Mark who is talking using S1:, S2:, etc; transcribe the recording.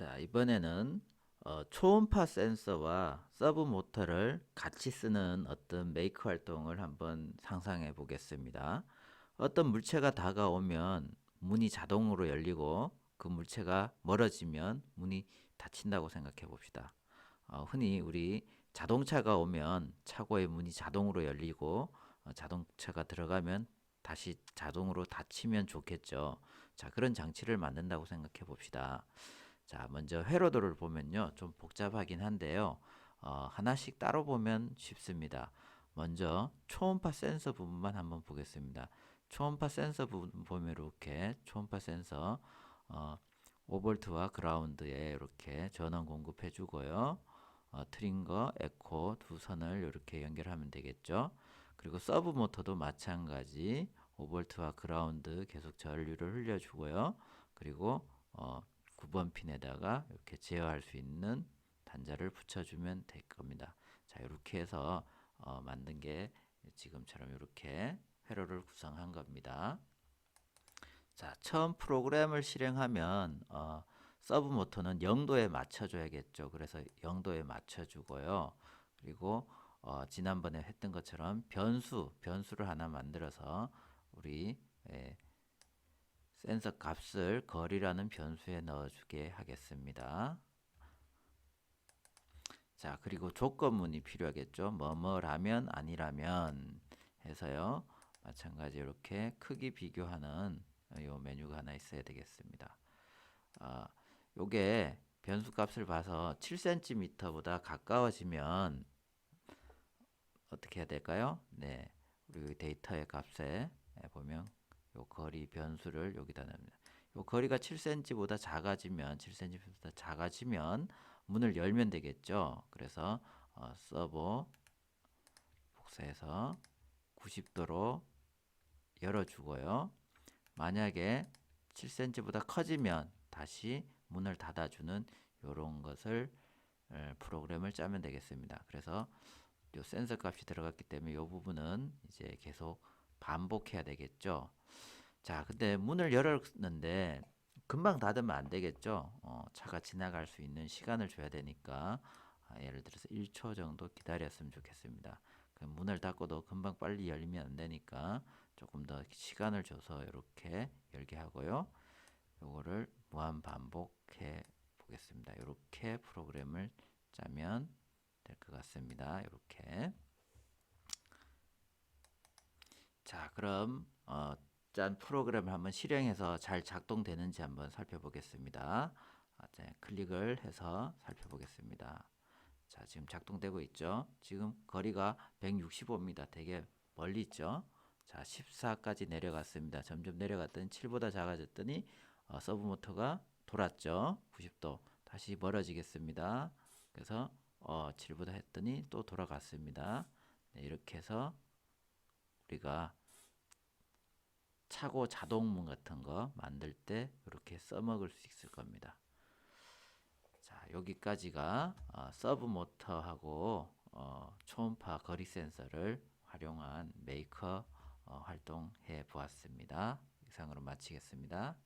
S1: 자, 이번에는 어, 초음파 센서와 서브 모터를 같이 쓰는 어떤 메이크 활동을 한번 상상해 보겠습니다. 어떤 물체가 다가오면 문이 자동으로 열리고 그 물체가 멀어지면 문이 닫힌다고 생각해 봅시다. 어, 흔히 우리 자동차가 오면 차고의 문이 자동으로 열리고 어, 자동차가 들어가면 다시 자동으로 닫히면 좋겠죠. 자, 그런 장치를 만든다고 생각해 봅시다. 자, 먼저 회로도를 보면요. 좀 복잡하긴 한데요. 어, 하나씩 따로 보면 쉽습니다. 먼저 초음파 센서 부분만 한번 보겠습니다. 초음파 센서 부분 보면 이렇게 초음파 센서 어, 5볼트와 그라운드에 이렇게 전원 공급해 주고요. 어, 트링거, 에코 두 선을 이렇게 연결하면 되겠죠. 그리고 서브 모터도 마찬가지 5볼트와 그라운드 계속 전류를 흘려주고요. 그리고 어, 9번 핀에다가 이렇게 제어할 수 있는 단자를 붙여주면 될 겁니다. 자, 이렇게 해서 어, 만든 게 지금처럼 이렇게 회로를 구성한 겁니다. 자, 처음 프로그램을 실행하면 어, 서브 모터는 0도에 맞춰줘야겠죠. 그래서 0도에 맞춰주고요. 그리고 어, 지난번에 했던 것처럼 변수, 변수를 하나 만들어서 우리 예, 센서 값을 거리라는 변수에 넣어주게 하겠습니다. 자, 그리고 조건문이 필요하겠죠. 뭐뭐라면 아니라면 해서요. 마찬가지 이렇게 크기 비교하는 요 메뉴가 하나 있어야 되겠습니다. 아, 요게 변수 값을 봐서 7cm보다 가까워지면 어떻게 해야 될까요? 네. 우리 데이터의 값에 보면 요 거리 변수를 여기다 넣습니다. 요 거리가 7cm보다 작아지면 7cm보다 작아지면 문을 열면 되겠죠. 그래서 어, 서버 복사해서 90도로 열어주고요. 만약에 7cm보다 커지면 다시 문을 닫아주는 이런 것을 에, 프로그램을 짜면 되겠습니다. 그래서 요 센서 값이 들어갔기 때문에 이 부분은 이제 계속 반복해야 되겠죠. 자, 근데 문을 열었는데 금방 닫으면 안 되겠죠. 어, 차가 지나갈 수 있는 시간을 줘야 되니까 아, 예를 들어서 1초 정도 기다렸으면 좋겠습니다. 그 문을 닫고도 금방 빨리 열리면 안 되니까 조금 더 시간을 줘서 이렇게 열게 하고요. 요거를 무한 반복해 보겠습니다. 이렇게 프로그램을 짜면 될 것 같습니다. 이렇게 자, 그럼 어, 짠 프로그램을 한번 실행해서 잘 작동되는지 한번 살펴보겠습니다. 아, 네, 클릭을 해서 살펴보겠습니다. 자, 지금 작동되고 있죠. 지금 거리가 165입니다. 되게 멀리 있죠. 자, 14까지 내려갔습니다. 점점 내려갔더니 7보다 작아졌더니 어, 서브 모터가 돌았죠. 90도. 다시 멀어지겠습니다. 그래서 어, 7보다 했더니 또 돌아갔습니다. 네, 이렇게 해서 우리가 차고 자동문 같은 거 만들 때 이렇게 써먹을 수 있을 겁니다. 자, 여기까지가 어, 서브 모터하고 어, 초음파 거리 센서를 활용한 메이커 어, 활동해 보았습니다. 이상으로 마치겠습니다.